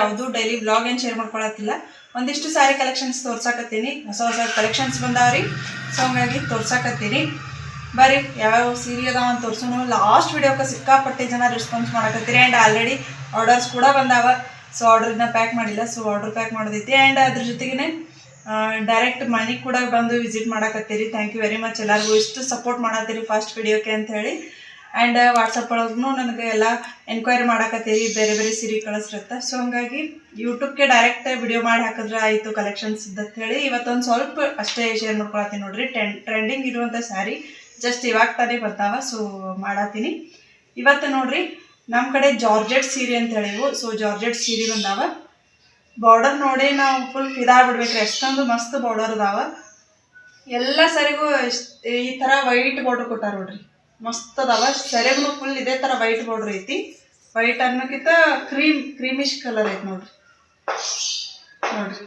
ಯಾವುದು daily blog ಏನು share ಮಾಡ್ಕೊಳತ್ತಿಲ್ಲ ಒಂದಿಷ್ಟು ಸಾರಿ ಕಲೆಕ್ಷನ್ಸ್ ತೋರ್ಸಾಕತ್ತೀನಿ. ಹೊಸ ಹೊಸ ಕಲೆಕ್ಷನ್ಸ್ ಬಂದಾವ್ರಿ. ಸೊ ಹಂಗಾಗಿ ತೋರ್ಸಾಕತ್ತೀನಿ. ಬರ್ರಿ, ಯಾವ್ಯಾವ ಸೀರೆ ಅದಾವ ಅಂತ ತೋರ್ಸೋನು. ಲಾಸ್ಟ್ ವಿಡಿಯೋಕ್ಕೆ ಸಿಕ್ಕಾಪಟ್ಟೆ ಜನ ರೆಸ್ಪಾನ್ಸ್ ಮಾಡಕತ್ತೀರಿ. ಆ್ಯಂಡ್ ಆಲ್ರೆಡಿ ಆರ್ಡರ್ಸ್ ಕೂಡ ಬಂದಾವ. ಸೊ ಆರ್ಡರ್ನ ಪ್ಯಾಕ್ ಮಾಡಿಲ್ಲ. ಸೊ ಆರ್ಡರ್ ಪ್ಯಾಕ್ ಮಾಡೋದೈತಿ. ಆ್ಯಂಡ್ ಅದ್ರ ಜೊತೆಗೇ ಡೈರೆಕ್ಟ್ ಮನೆಗೆ ಕೂಡ ಬಂದು ವಿಸಿಟ್ ಮಾಡಕತ್ತೀರಿ. ಥ್ಯಾಂಕ್ ಯು ವೆರಿ ಮಚ್ ಎಲ್ಲರಿಗೂ ಇಷ್ಟು ಸಪೋರ್ಟ್ ಮಾಡತ್ತೀರಿ ಫಸ್ಟ್ ವಿಡಿಯೋಕ್ಕೆ ಅಂತ ಹೇಳಿ. ಆ್ಯಂಡ್ ವಾಟ್ಸಪ್ ಒಳಗೂ ನನಗೆ ಎಲ್ಲ ಎನ್ಕ್ವೈರಿ ಮಾಡಕತ್ತೀರಿ, ಬೇರೆ ಬೇರೆ ಸೀರೆ ಕಳಿಸ್ರತ್ತ. ಸೊ ಹಂಗಾಗಿ ಯೂಟ್ಯೂಬ್ಗೆ ಡೈರೆಕ್ಟ್ ವಿಡಿಯೋ ಮಾಡಿ ಹಾಕಿದ್ರೆ ಆಯಿತು ಕಲೆಕ್ಷನ್ಸ್ ಅಂತ ಹೇಳಿ. ಇವತ್ತೊಂದು ಸ್ವಲ್ಪ ಅಷ್ಟೇ ಶೇರ್ ಮಾಡ್ಕೊಳತ್ತೀನಿ ನೋಡ್ರಿ. ಟೆನ್ ಟ್ರೆಂಡಿಂಗ್ ಇರುವಂಥ ಸ್ಯಾರಿ ಜಸ್ಟ್ ಇವಾಗ ತಾನೇ ಬರ್ತಾವ ಸೊ ಮಾಡತ್ತೀನಿ ಇವತ್ತು ನೋಡ್ರಿ ನಮ್ಮ ಕಡೆ ಜಾರ್ಜೆಟ್ ಸೀರೆ ಅಂತ ಹೇಳಿವು ಸೊ ಜಾರ್ಜೆಟ್ ಸೀರೆ ಬಂದಾವ. ಬಾರ್ಡರ್ ನೋಡಿ ನಾವು ಫುಲ್ ಫಿದಾ ಬಿಡ್ಬೇಕ್ರಿ. ಎಷ್ಟೊಂದು ಮಸ್ತ್ ಬಾರ್ಡರ್ ಅದಾವ. ಎಲ್ಲ ಸರಿಗೂ ಈ ಥರ ವೈಟ್ ಬಾರ್ಡರ್ ಕೊಟ್ಟಾರ ನೋಡ್ರಿ. ಮಸ್ತ್ ಅದಾವ ಸೆರೆಗೂ ಫುಲ್ ಇದೇ ಥರ ವೈಟ್ ಬಾರ್ಡರ್ ಐತಿ. ವೈಟ್ ಅನ್ನೋಕ್ಕಿಂತ ಕ್ರೀಮ್ ಕ್ರೀಮಿಶ್ ಕಲರ್ ಐತಿ ನೋಡ್ರಿ. ನೋಡ್ರಿ.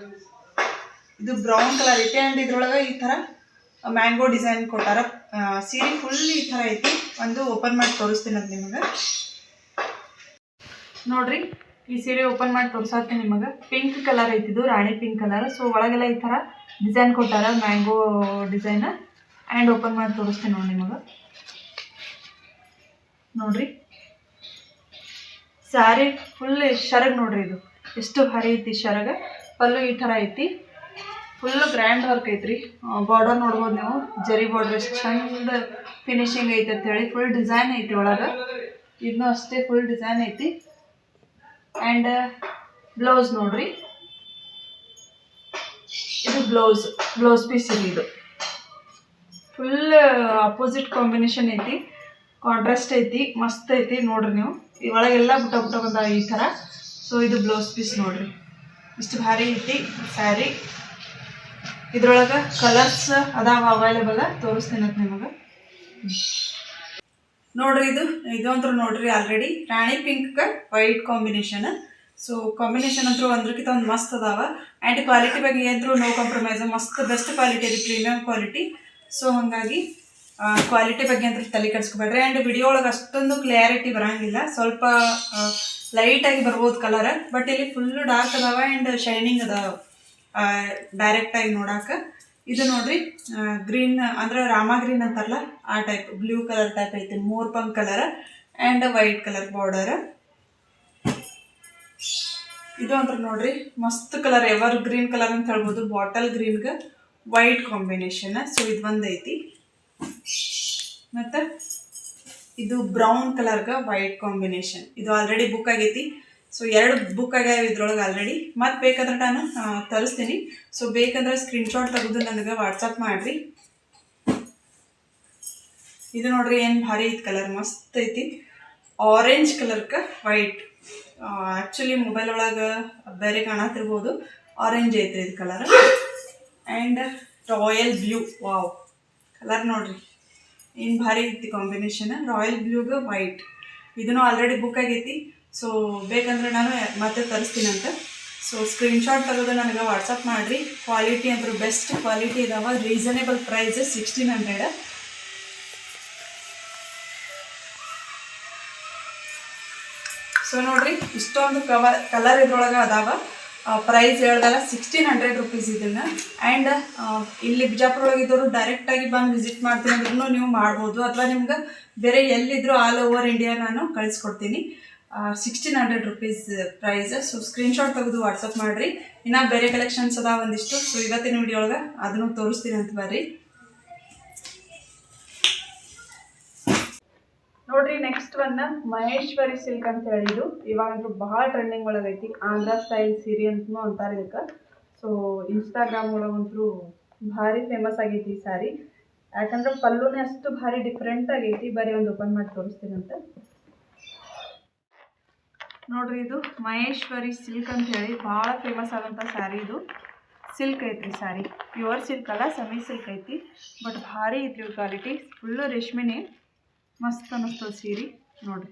ಇದು ಬ್ರೌನ್ ಕಲರ್ ಐತಿ ಆ್ಯಂಡ್ ಇದ್ರೊಳಗೆ ಈ ಥರ ಮ್ಯಾಂಗೋ ಡಿಸೈನ್ ಕೊಟ್ಟಾರ. ಸೀರೆ ಫುಲ್ ಈ ಥರ ಐತಿ. ಒಂದು ಓಪನ್ ಮಾಡಿ ತೋರಿಸ್ತೀನಿ ಅದು ನಿಮಗೆ. ನೋಡ್ರಿ, ಈ ಸೀರೆ ಓಪನ್ ಮಾಡಿ ತೋರ್ಸಾತೀನಿ ನಿಮಗೆ. ಪಿಂಕ್ ಕಲರ್ ಐತಿದು ರಾಣಿ ಪಿಂಕ್ ಕಲರ್ ಸೊ ಒಳಗೆಲ್ಲ ಈ ಥರ ಡಿಸೈನ್ ಕೊಟ್ಟಾರ ಮ್ಯಾಂಗೋ ಡಿಸೈನ್ ಆ್ಯಂಡ್ ಓಪನ್ ಮಾಡಿ ತೋರಿಸ್ತೀನಿ ನೋಡಿ ನಿಮಗೆ. ನೋಡ್ರಿ. ಸ್ಯಾರಿ ಫುಲ್ ಶರಗ್ ನೋಡ್ರಿ ಇದು. ಎಷ್ಟು ಭಾರಿ ಐತಿ ಶರಗ. ಪಲ್ಲು ಈ ಥರ ಐತಿ. ಫುಲ್ ಗ್ರ್ಯಾಂಡ್ ವರ್ಕ್ ಐತ್ರಿ. ಬಾರ್ಡರ್ ನೋಡ್ಬೋದು ನೀವು. ಜರಿ ಬಾರ್ಡರ್ ಎಷ್ಟು ಚಂದ ಫಿನಿಶಿಂಗ್ ಐತಿ ಅಂತ ಹೇಳಿ. ಫುಲ್ ಡಿಸೈನ್ ಐತಿ ಒಳಗೆ. ಇದನ್ನೂ ಅಷ್ಟೇ ಫುಲ್ ಡಿಸೈನ್ ಐತಿ. ಆ್ಯಂಡ್ ಬ್ಲೌಸ್ ನೋಡ್ರಿ. ಇದು ಬ್ಲೌಸ್ ಬ್ಲೌಸ್ ಪೀಸ್ ಇದು. ಫುಲ್ ಅಪೋಸಿಟ್ ಕಾಂಬಿನೇಷನ್ ಐತಿ. ಕಾಂಟ್ರಾಸ್ಟ್ ಐತಿ, ಮಸ್ತ್ ಐತಿ ನೋಡ್ರಿ ನೀವು. ಈ ಒಳಗೆಲ್ಲ ಬುಟ್ಟ ಬುಟ್ಟ ಬಂದಾವ ಈ ಥರ ಸೊ ಇದು ಬ್ಲೌಸ್ ಪೀಸ್ ನೋಡ್ರಿ. ಇಷ್ಟು ಭಾರಿ ಐತಿ ಸ್ಯಾರಿ ಇದ್ರೊಳಗೆ ಕಲರ್ಸ್ ಅದಾವ ಅವೈಲೇಬಲ್ ತೋರಿಸ್ತೀನಿ ನಿಮಗೆ. ನೋಡ್ರಿ ಇದು ಇದು ಅಂತೂ ನೋಡ್ರಿ already Rani pink white combination so combination ಅಂತೂ ಅಂದ್ರಕ್ಕಿಂತ ಒಂದು ಮಸ್ತ್ ಅದಾವ. ಆ್ಯಂಡ್ ಕ್ವಾಲಿಟಿ ಬಗ್ಗೆ ಏನಂತೂ ನೋ ಕಾಂಪ್ರಮೈಸ್ ಮಸ್ತ್ best quality premium premium quality so ಹಾಗಾಗಿ ಕ್ವಾಲಿಟಿ ಬಗ್ಗೆ ಅಂತ ತಲೆ ಕೆಡಿಸ್ಕೊಬೇಡ್ರಿ. ಆ್ಯಂಡ್ ವಿಡಿಯೋ ಒಳಗೆ ಅಷ್ಟೊಂದು ಕ್ಲಾರಿಟಿ ಬರಂಗಿಲ್ಲ. ಸ್ವಲ್ಪ ಲೈಟಾಗಿ ಬರ್ಬೋದು ಕಲರ್ ಬಟ್ ಇಲ್ಲಿ ಫುಲ್ಲು ಡಾರ್ಕ್ ಅದಾವ ಆ್ಯಂಡ್ ಶೈನಿಂಗ್ ಅದಾವ. ಡೈರೆಕ್ಟಾಗಿ ನೋಡಕ್ಕೆ ಇದು ನೋಡ್ರಿ ಗ್ರೀನ್ ಅಂದ್ರೆ ರಾಮ ಗ್ರೀನ್ ಅಂತಾರಲ್ಲ, ಆ ಟೈಪ್ ಬ್ಲೂ ಕಲರ್ ಟೈಪ್ ಐತಿ. ಮೂರ್ pink colour and white colour border ಇದು ಅಂದ್ರೆ ನೋಡ್ರಿ, ಮಸ್ತ್ ಕಲರ್ ಎವರ್ ಗ್ರೀನ್ ಕಲರ್ ಅಂತ ಹೇಳ್ಬೋದು ಬಾಟಲ್ ಗ್ರೀನ್ಗೆ ವೈಟ್ ಕಾಂಬಿನೇಷನ್ ಸೊ ಇದು ಒಂದೈತಿ. ಮತ್ತು ಇದು ಬ್ರೌನ್ ಕಲರ್ಗೆ ವೈಟ್ ಕಾಂಬಿನೇಷನ್ ಇದು ಆಲ್ರೆಡಿ ಬುಕ್ ಆಗೈತಿ. ಸೊ ಎರಡು ಬುಕ್ ಆಗ್ಯಾವ ಇದ್ರೊಳಗೆ ಆಲ್ರೆಡಿ ಮತ್ತೆ ಬೇಕಾದ್ರೆ ನಾನು ತರಿಸ್ತೀನಿ. ಸೊ ಬೇಕಂದ್ರೆ ಸ್ಕ್ರೀನ್ಶಾಟ್ ತೆಗೆದು ನನಗೆ ವಾಟ್ಸಪ್ ಮಾಡಿರಿ. ಇದು ನೋಡ್ರಿ ಏನು ಭಾರಿ ಐತಿ ಕಲರ್ ಮಸ್ತ್ ಐತಿ. ಆರೆಂಜ್ ಕಲರ್ಗೆ ವೈಟ್ ಆ್ಯಕ್ಚುಲಿ ಮೊಬೈಲ್ ಒಳಗೆ ಬೇರೆ ಕಾಣತಿರ್ಬೋದು. ಆರೆಂಜ್ ಐತ್ರಿ ಇದು colour and royal blue wow colour ನೋಡ್ರಿ. ಏನು ಭಾರಿ ಐತಿ ಕಾಂಬಿನೇಷನ್ ರಾಯಲ್ ಬ್ಲೂಗೆ ವೈಟ್ ಇದನ್ನು ಆಲ್ರೆಡಿ ಬುಕ್ ಆಗೈತಿ. ಸೊ ಬೇಕಂದ್ರೆ ನಾನು ಮತ್ತೆ ತರಿಸ್ತೀನಂತ ಸೊ ಸ್ಕ್ರೀನ್ಶಾಟ್ ತೆಗೆದು ನನಗೆ ವಾಟ್ಸಪ್ ಮಾಡಿರಿ. ಕ್ವಾಲಿಟಿ ಅಂದ್ರೆ ಬೆಸ್ಟ್ ಕ್ವಾಲಿಟಿ ಇದಾವೆ. Reasonable price sixteen hundred so ನೋಡ್ರಿ, ಇಷ್ಟೊಂದು ಕವ ಕಲರ್ ಇದ್ರೊಳಗೆ ಅದಾವ. ಪ್ರೈಸ್ ಹೇಳ್ದಲ್ಲ ಸಿಕ್ಸ್ಟೀನ್ ಹಂಡ್ರೆಡ್ ರುಪೀಸ್ ಇದನ್ನ. ಆ್ಯಂಡ್ ಇಲ್ಲಿ ಬಿಜಾಪುರ ಒಳಗಿದ್ದವರು ಡೈರೆಕ್ಟಾಗಿ ಬಂದು ವಿಸಿಟ್ ಮಾಡ್ತೀನಿ ಅಂದ್ರೂ ನೀವು ಮಾಡ್ಬೋದು. ಅಥವಾ ನಿಮ್ಗೆ ಬೇರೆ ಎಲ್ಲಿದ್ರು ಆಲ್ ಓವರ್ ಇಂಡಿಯಾ ನಾನು ಕಳಿಸ್ಕೊಡ್ತೀನಿ. Sixteen hundred rupees price so screenshot ತೆಗೆದು ವಾಟ್ಸಪ್ ಮಾಡಿರಿ. ಇನ್ನು ಬೇರೆ ಕಲೆಕ್ಷನ್ಸ್ ಅದಾವ ಒಂದಿಷ್ಟು. ಸೊ ಇವತ್ತಿನ ವಿಡಿಯೋ ಒಳಗೆ ಅದನ್ನು ತೋರಿಸ್ತೀನಿ ಅಂತ ಬರ್ರಿ. ನೋಡ್ರಿ ನೆಕ್ಸ್ಟ್ ಒನ್ ಮಹೇಶ್ವರಿ ಸಿಲ್ಕ್ ಅಂತ ಹೇಳಿದ್ರು. ಇವಾಗಂತೂ ಬಹಳ ಟ್ರೆಂಡಿಂಗ್ ಒಳಗೈತಿ ಆಂಧ್ರ ಸ್ಟೈಲ್ ಸೀರೆ ಅಂತೂ ಅಂತಾರೆ ಇದಕ್ಕೆ. ಸೊ ಇನ್ಸ್ಟಾಗ್ರಾಮ್ ಒಳಗಂತೂ ಭಾರಿ ಫೇಮಸ್ ಆಗೈತಿ ಈ ಸಾರಿ ಯಾಕಂದ್ರೆ ಪಲ್ಲುನೇ ಅಷ್ಟು ಭಾರಿ ಡಿಫ್ರೆಂಟ್ ಆಗೈತಿ. ಬರೀ ಒಂದು ಓಪನ್ ಮಾಡಿ ತೋರಿಸ್ತೀನಿ ಅಂತ. ನೋಡ್ರಿ, ಇದು ಮಹೇಶ್ವರಿ ಸಿಲ್ಕ್ ಅಂತ ಹೇಳಿ ಭಾಳ ಫೇಮಸ್ ಆದಂಥ ಸ್ಯಾರಿ ಇದು. ಸಿಲ್ಕ್ ಐತ್ರಿ ಸ್ಯಾರಿ ಪ್ಯೂರ್ ಸಿಲ್ಕ್ ಅಲ್ಲ ಸೆಮಿ ಸಿಲ್ಕ್ ಐತಿ. ಬಟ್ ಭಾರಿ ಐತ್ರಿ ಕ್ವಾಲಿಟಿ ಫುಲ್ಲು ರೇಷ್ಮೆನೇ. ಮಸ್ತ್ ಅನ್ನಿಸ್ತದ ಸೀರೆ, ನೋಡ್ರಿ.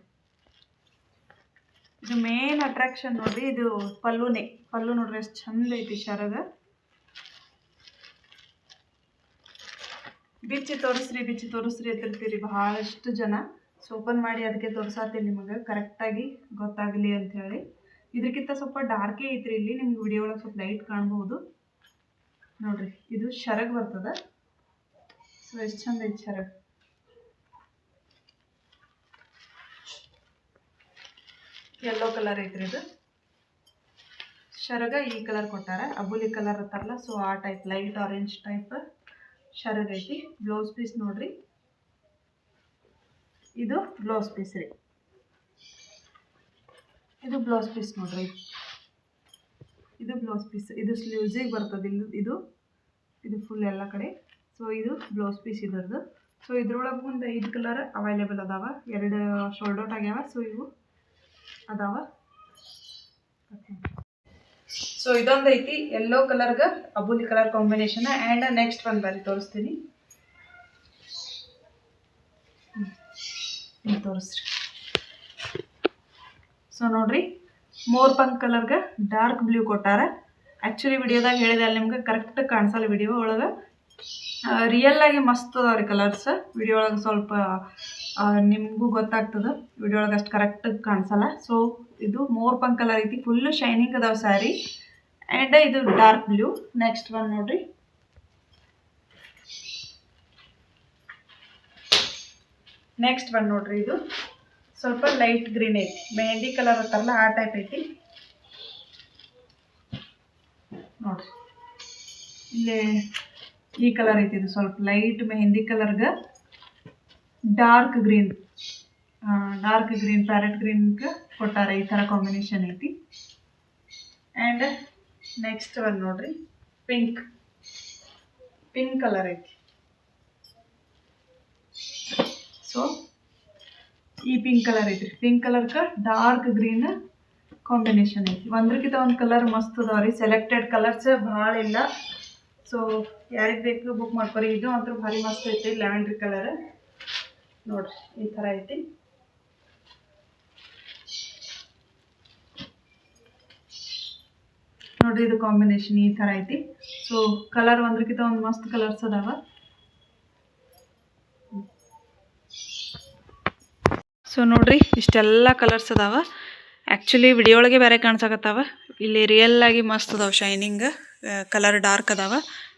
ಇದು ಮೇನ್ ಅಟ್ರಾಕ್ಷನ್ ನೋಡ್ರಿ, ಇದು ಪಲ್ಲುನೇ. ಪಲ್ಲು ನೋಡ್ರಿ ಎಷ್ಟು ಚಂದ ಐತಿ ಶರಗ. ಬಿಚ್ಚಿ ತೋರಿಸ್ರಿ ಬಿಚ್ಚಿ ತೋರಿಸ್ರಿ ಅಂತಿರ್ತೀರಿ ಬಹಳಷ್ಟು ಜನ. ಸೊ ಓಪನ್ ಮಾಡಿ ಅದಕ್ಕೆ ತೋರ್ಸಾತೀನಿ ನಿಮಗೆ. ಕರೆಕ್ಟಾಗಿ ಗೊತ್ತಾಗಲಿ ಅಂತ ಹೇಳಿ ಇದಕ್ಕಿಂತ ಸ್ವಲ್ಪ ಡಾರ್ಕೇ ಐತ್ರಿ ಇಲ್ಲಿ. ನಿಮ್ಗೆ ವಿಡಿಯೋ ಒಳಗೆ ಸ್ವಲ್ಪ ಲೈಟ್ ಕಾಣ್ಬೋದು. ನೋಡ್ರಿ, ಇದು ಶರಗ್ ಬರ್ತದ. ಸೊ ಎಷ್ಟು ಚಂದ ಐತಿ ಶರಗ್. ಯೆಲ್ಲೋ ಕಲರ್ ಐತ್ರಿ ಇದು. ಶರಗ ಈ ಕಲರ್ ಕೊಟ್ಟಾರ. ಅಬುಲಿ ಕಲರ್ ಇರ್ತಾರಲ್ಲ ಸೊ ಆ ಟೈಪ್ ಲೈಟ್ ಆರೆಂಜ್ ಟೈಪ್ ಶರಗ್ ಐತಿ. ಬ್ಲೌಸ್ ಪೀಸ್ ನೋಡ್ರಿ. ಇದು ಬ್ಲೌಸ್ ಪೀಸ್ ರೀ. ಇದು ಬ್ಲೌಸ್ ಪೀಸ್ ನೋಡ್ರಿ. ಇದು ಬ್ಲೌಸ್ ಪೀಸ್ ಇದು ಸ್ಲೀವ್ಸಿಗೆ ಬರ್ತದೆ ಇಲ್ಲಿ ಇದು. ಇದು ಫುಲ್ ಎಲ್ಲ ಕಡೆ. ಸೊ ಇದು ಬ್ಲೌಸ್ ಪೀಸ್ ಇದ್ರದ್ದು. ಸೊ ಇದ್ರೊಳಗೆ ಒಂದು ಐದು ಕಲರ್ ಅವೈಲೇಬಲ್ ಅದಾವ. ಎರಡು ಶೋಲ್ಡೌಟ್ ಆಗ್ಯಾವ. ಸೊ ಇವು ಅದಾವ? ಸೊ ಇದೊಂದು ಐತಿ ಯೆಲ್ಲೋ ಕಲರ್ಗೆ ಅಬುಲಿ ಕಲರ್ ಕಾಂಬಿನೇಷನ್ ಆ್ಯಂಡ್ ನೆಕ್ಸ್ಟ್ ಒಂದು ಬಾರಿ ತೋರಿಸ್ತೀನಿ. ತೋರಿಸ್ರಿ. ಸೊ ನೋಡ್ರಿ ಮೋರ್ ಪಂಕ್ ಕಲರ್ಗೆ ಡಾರ್ಕ್ ಬ್ಲೂ ಕೊಟ್ಟಾರ. ಆ್ಯಕ್ಚುಲಿ ವಿಡಿಯೋದಾಗ ಹೇಳಿದೆ ಅಲ್ಲಿ ನಿಮ್ಗೆ ಕರೆಕ್ಟ್ ಕಾಣಿಸಲ್ಲ ವಿಡಿಯೋ ಒಳಗೆ. ರಿಯಲ್ ಆಗಿ ಮಸ್ತ್ ಅದಾವ ರೀ ಕಲರ್ಸ್ ವಿಡಿಯೋ ಒಳಗೆ ಸ್ವಲ್ಪ ನಿಮಗೂ ಗೊತ್ತಾಗ್ತದೆ. ವಿಡಿಯೋ ಒಳಗೆ ಅಷ್ಟು ಕರೆಕ್ಟ್ ಕಾಣಿಸಲ್ಲ. ಸೊ ಇದು ಮೋರ್ ಪಂಕ್ ಕಲರ್ ಐತಿ ಫುಲ್ಲು ಶೈನಿಂಗ್ ಅದಾವ ಸ್ಯಾರಿ ಆ್ಯಂಡ್ ಇದು ಡಾರ್ಕ್ ಬ್ಲೂ ನೆಕ್ಸ್ಟ್ ಒನ್ ನೋಡ್ರಿ. ನೆಕ್ಸ್ಟ್ ಒನ್ ನೋಡ್ರಿ ಇದು. ಸ್ವಲ್ಪ ಲೈಟ್ ಗ್ರೀನ್ ಐತಿ. ಮೆಹಂದಿ ಕಲರ್ ಅಂತಾರಲ್ಲ, ಆ ಟೈಪ್ ಐತಿ. ನೋಡ್ರಿ. ಇಲ್ಲಿ ಈ ಕಲರ್ ಐತಿ ಇದು ಸ್ವಲ್ಪ light mehndi ಕಲರ್ಗೆ dark green dark green parrot ಗ್ರೀನ್ಗೆ ಕೊಟ್ಟಾರೆ, ಈ ಥರ ಕಾಂಬಿನೇಷನ್ ಐತಿ. ಆ್ಯಂಡ್ ನೆಕ್ಸ್ಟ್ ಒನ್ ನೋಡ್ರಿ ಪಿಂಕ್ ಪಿಂಕ್ ಕಲರ್ ಐತಿ. ಸೊ ಈ ಪಿಂಕ್ ಕಲರ್ ಐತ್ರಿ. ಪಿಂಕ್ ಕಲರ್ಗೆ ಡಾರ್ಕ್ ಗ್ರೀನ್ ಕಾಂಬಿನೇಷನ್ ಐತಿ. ಒಂದ್ರಕ್ಕಿಂತ ಒಂದು ಕಲರ್ ಮಸ್ತ್ ಅದಾವ ರೀ ಸೆಲೆಕ್ಟೆಡ್ ಕಲರ್ಸ್ ಭಾಳ ಇಲ್ಲ. ಸೊ ಯಾರಿಗೆ ಬೇಕು ಬುಕ್ ಮಾಡ್ಕೊರಿ. ಇದು ಅಂತೂ ಭಾರಿ ಮಸ್ತ್ ಐತಿ ಲ್ಯಾವೆಂಡ್ರಿ ಕಲರ್ ನೋಡ್ರಿ, ಈ ಥರ ಐತಿ. ನೋಡ್ರಿ, ಇದು ಕಾಂಬಿನೇಷನ್ ಈ ಥರ ಐತಿ. ಸೊ ಕಲರ್ ಒಂದ್ರಕ್ಕಿಂತ ಒಂದು ಮಸ್ತ್ ಕಲರ್ಸ್ ಅದಾವ. ಸೊ ನೋಡ್ರಿ, ಇಷ್ಟೆಲ್ಲ ಕಲರ್ಸ್ ಅದಾವ. ಆ್ಯಕ್ಚುಲಿ ವಿಡಿಯೋ ಒಳಗೆ ಬೇರೆ ಕಾಣಿಸಕತ್ತಾವ. ಇಲ್ಲಿ ರಿಯಲ್ ಆಗಿ ಮಸ್ತ್ ಅದಾವ ಶೈನಿಂಗ್ ಕಲರ್ ಡಾರ್ಕ್ ಅದಾವ.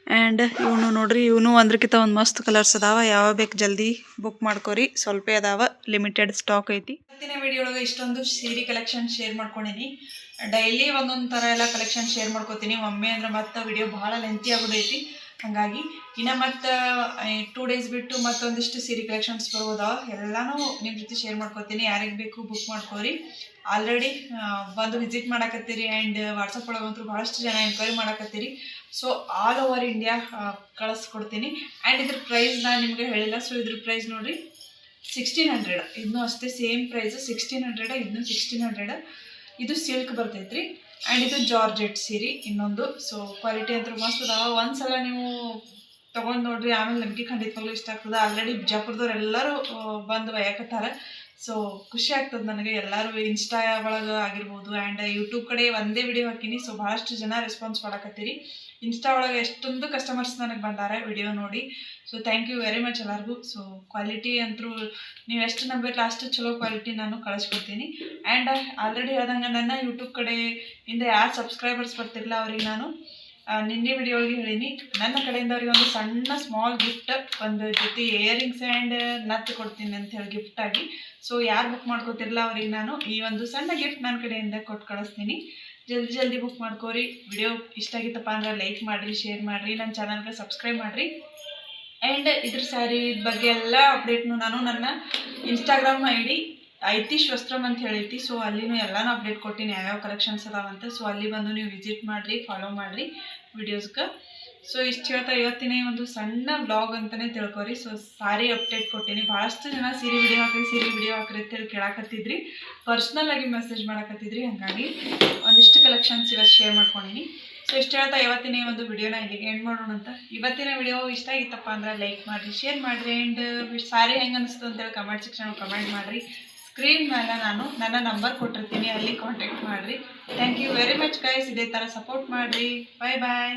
ಆ್ಯಂಡ್ ಇವನು ನೋಡ್ರಿ, ಇವನು ಒಂದ್ರಕ್ಕಿಂತ ಒಂದು ಮಸ್ತ್ ಕಲರ್ಸ್ ಅದಾವ. ಯಾವ ಬೇಕು ಜಲ್ದಿ ಬುಕ್ ಮಾಡ್ಕೊರಿ. ಸ್ವಲ್ಪ ಅದಾವ ಲಿಮಿಟೆಡ್ ಸ್ಟಾಕ್ ಐತಿ. ಇವತ್ತಿನ ವಿಡಿಯೋ ಒಳಗೆ ಇಷ್ಟೊಂದು ಸೀರೆ ಕಲೆಕ್ಷನ್ ಶೇರ್ ಮಾಡ್ಕೊಂಡಿನಿ. ಡೈಲಿ ಒಂದೊಂದು ಥರ ಎಲ್ಲ ಕಲೆಕ್ಷನ್ ಶೇರ್ ಮಾಡ್ಕೋತೀನಿ. ಒಮ್ಮೆ ಅಂದ್ರೆ ಮತ್ತೆ ವಿಡಿಯೋ ಭಾಳ ಲೆಂತಿ ಆಗೋದೈತಿ ಹಾಗಾಗಿ ಇನ್ನು ಮತ್ತು ಟೂ ಡೇಸ್ ಬಿಟ್ಟು ಮತ್ತೊಂದಿಷ್ಟು ಸೀರೆ ಕಲೆಕ್ಷನ್ಸ್ ಬರ್ಬೋದಾವ ಎಲ್ಲನೂ ನಿಮ್ಮ ಜೊತೆ ಶೇರ್ ಮಾಡ್ಕೋತೀನಿ. ಯಾರಿಗೆ ಬೇಕು ಬುಕ್ ಮಾಡ್ಕೋರಿ. ಆಲ್ರೆಡಿ ಬಂದು ವಿಸಿಟ್ ಮಾಡಾಕತ್ತೀರಿ ಆ್ಯಂಡ್ ವಾಟ್ಸಪ್ ಒಳಗಂತೂ ಭಾಳಷ್ಟು ಜನ ಎನ್ಕ್ವೈರಿ ಮಾಡಾಕತ್ತೀರಿ. ಸೊ ಆಲ್ ಓವರ್ ಇಂಡಿಯಾ ಕಳಿಸ್ಕೊಡ್ತೀನಿ. ಆ್ಯಂಡ್ ಇದ್ರ ಪ್ರೈಸ್ ನಾನು ನಿಮಗೆ ಹೇಳಿಲ್ಲ. ಸೊ ಇದ್ರ ಪ್ರೈಸ್ ನೋಡಿರಿ ಸಿಕ್ಸ್ಟೀನ್ ಹಂಡ್ರೆಡ್ ಇನ್ನೂ ಅಷ್ಟೇ ಸೇಮ್ ಪ್ರೈಸ್ ಸಿಕ್ಸ್ಟೀನ್ ಹಂಡ್ರೆಡ್ ಇನ್ನೂ ಸಿಕ್ಸ್ಟೀನ್ ಹಂಡ್ರೆಡ್ ಇದು ಸಿಲ್ಕ್ ಬರ್ತೈತ್ರಿ. ಆ್ಯಂಡ್ ಇದು ಜಾರ್ಜೆಟ್ ಸೀರೆ ಇನ್ನೊಂದು. ಸೊ ಕ್ವಾಲಿಟಿ ಅಂತೂ ಮಸ್ತ್ ಅದಾವ ಒಂದ್ಸಲ ನೀವು ತೊಗೊಂಡು ನೋಡ್ರಿ. ಆಮೇಲೆ ನಮಗೆ ಖಂಡಿತವಾಗ್ಲೂ ಇಷ್ಟ ಆಗ್ತದೆ. ಆಲ್ರೆಡಿ ಬಿಜಾಪುರದವ್ರು ಎಲ್ಲರೂ ಬಂದು ಒಯ್ಯಾಕತ್ತಾರ ಸೊ ಖುಷಿ ಆಗ್ತದೆ ನನಗೆ. ಎಲ್ಲರೂ ಇನ್ಸ್ಟಾ ಒಳಗೆ ಆಗಿರ್ಬೋದು ಆ್ಯಂಡ್ ಯೂಟ್ಯೂಬ್ ಕಡೆ ಒಂದೇ ವಿಡಿಯೋ ಹಾಕಿನಿ. ಸೊ ಭಾಳಷ್ಟು ಜನ ರೆಸ್ಪಾನ್ಸ್ ಮಾಡಕತ್ತೀರಿ ಇನ್ಸ್ಟಾ ಒಳಗೆ ಎಷ್ಟೊಂದು ಕಸ್ಟಮರ್ಸ್ ನನಗೆ ಬಂದಾರೆ ವಿಡಿಯೋ ನೋಡಿ. So thank you very much ಎಲ್ಲರಿಗೂ. ಸೊ ಕ್ವಾಲಿಟಿ ಅಂತೂ ನೀವು ಎಷ್ಟು ನಂಬಿರಲ್ಲ ಅಷ್ಟು ಚಲೋ ಕ್ವಾಲಿಟಿ ನಾನು ಕಳಿಸ್ಕೊಡ್ತೀನಿ. ಆ್ಯಂಡ್ ಆಲ್ರೆಡಿ ಹೇಳ್ದಂಗೆ ನನ್ನ ಯೂಟ್ಯೂಬ್ ಕಡೆ ಇಂದ ಯಾರು ಸಬ್ಸ್ಕ್ರೈಬರ್ಸ್ ಬರ್ತಿರಲ್ಲ ಅವ್ರಿಗೆ ನಾನು. ನಿನ್ನೆ ವಿಡಿಯೋ ಒಳಗೆ ಹೇಳೀನಿ. ನನ್ನ ಕಡೆಯಿಂದ ಅವ್ರಿಗೆ ಒಂದು ಸಣ್ಣ ಸ್ಮಾಲ್ ಗಿಫ್ಟ್ ಒಂದು ಜೊತೆ ಇಯರಿಂಗ್ಸ್ ಆ್ಯಂಡ್ ನತ್ ಕೊಡ್ತೀನಿ ಅಂತ ಹೇಳಿ ಗಿಫ್ಟ್ ಆಗಿ. ಸೊ ಯಾರು ಬುಕ್ ಮಾಡ್ಕೋತಿರಲ್ಲ ಅವ್ರಿಗೆ ನಾನು ಈ ಒಂದು ಸಣ್ಣ ಗಿಫ್ಟ್ ನನ್ನ ಕಡೆಯಿಂದ ಕೊಟ್ಟು ಕಳಿಸ್ತೀನಿ. ಜಲ್ದಿ ಜಲ್ದಿ ಬುಕ್ ಮಾಡ್ಕೋರಿ. ವಿಡಿಯೋ ಇಷ್ಟ ಆಗಿತ್ತಪ್ಪ ಅಂದ್ರೆ ಲೈಕ್ ಮಾಡಿರಿ ಶೇರ್ ಮಾಡಿರಿ. ನನ್ನ ಚಾನಲ್ಗೆ ಸಬ್ಸ್ಕ್ರೈಬ್ ಮಾಡಿರಿ. ಆ್ಯಂಡ್ ಇದ್ರ ಸ್ಯಾರಿ ಬಗ್ಗೆ ಎಲ್ಲ ಅಪ್ಡೇಟ್ನು ನಾನು ನನ್ನ Instagram I D Aitish Vastram ಅಂತ ಹೇಳೈತಿ ಸೊ ಅಲ್ಲಿನೂ ಎಲ್ಲಾನು ಅಪ್ಡೇಟ್ ಕೊಟ್ಟಿನಿ, ಯಾವ್ಯಾವ ಕಲೆಕ್ಷನ್ಸ್ ಅದಾವಂತ ಸೊ ಅಲ್ಲಿ ಬಂದು ನೀವು ವಿಸಿಟ್ ಮಾಡಿರಿ ಫಾಲೋ ಮಾಡಿರಿ ವಿಡಿಯೋಸ್ಗೆ ಸೊ ಇಷ್ಟು ಹೇಳ್ತಾ ಇವತ್ತಿನ ಒಂದು ಸಣ್ಣ ಬ್ಲಾಗ್ ಅಂತಲೇ ತಿಳ್ಕೊರಿ ಸೊ ಸಾರಿ ಅಪ್ಡೇಟ್ ಕೊಟ್ಟಿನಿ. ಭಾಳಷ್ಟು ಜನ ಸೀರೆ ವಿಡಿಯೋ ಹಾಕ್ರಿ, ಸೀರೆ ವಿಡಿಯೋ ಹಾಕ್ರಿ ಅಂತೇಳಿ ಕೇಳಾಕತ್ತಿದ್ರಿ. ಪರ್ಸ್ನಲ್ ಆಗಿ ಮೆಸೇಜ್ ಮಾಡಾಕತ್ತಿದ್ರಿ, ಹಾಗಾಗಿ ಒಂದಿಷ್ಟು ಕಲೆಕ್ಷನ್ಸ್ ಇವತ್ತು ಶೇರ್ ಮಾಡ್ಕೊಂಡಿನಿ. ಸೊ ಇಷ್ಟು ಹೇಳ್ತಾ ಇವತ್ತಿನ ಒಂದು ವಿಡಿಯೋನ ಇಲ್ಲಿಗೆ ಎಂಡ್ ಮಾಡೋಣ ಅಂತ. ಇವತ್ತಿನ ವಿಡಿಯೋ ಇಷ್ಟ ಆಗಿತ್ತಪ್ಪ ಅಂದ್ರೆ ಲೈಕ್ ಮಾಡಿರಿ ಶೇರ್ ಮಾಡಿರಿ ಆ್ಯಂಡ್ ಸಾರಿ ಹೆಂಗೆ ಅನಿಸ್ತು ಅಂತೇಳಿ ಕಮೆಂಟ್ ಸೆಕ್ಷನ್ ಕಮೆಂಟ್ ಮಾಡಿರಿ. ಸ್ಕ್ರೀನ್ ಮೇಲೆ ನಾನು ನನ್ನ ನಂಬರ್ ಕೊಟ್ಟಿರ್ತೀನಿ, ಅಲ್ಲಿ ಕಾಂಟ್ಯಾಕ್ಟ್ ಮಾಡಿರಿ. Thank you very much guys ಇದೇ ಥರ ಸಪೋರ್ಟ್ ಮಾಡಿರಿ. ಬಾಯ್ ಬಾಯ್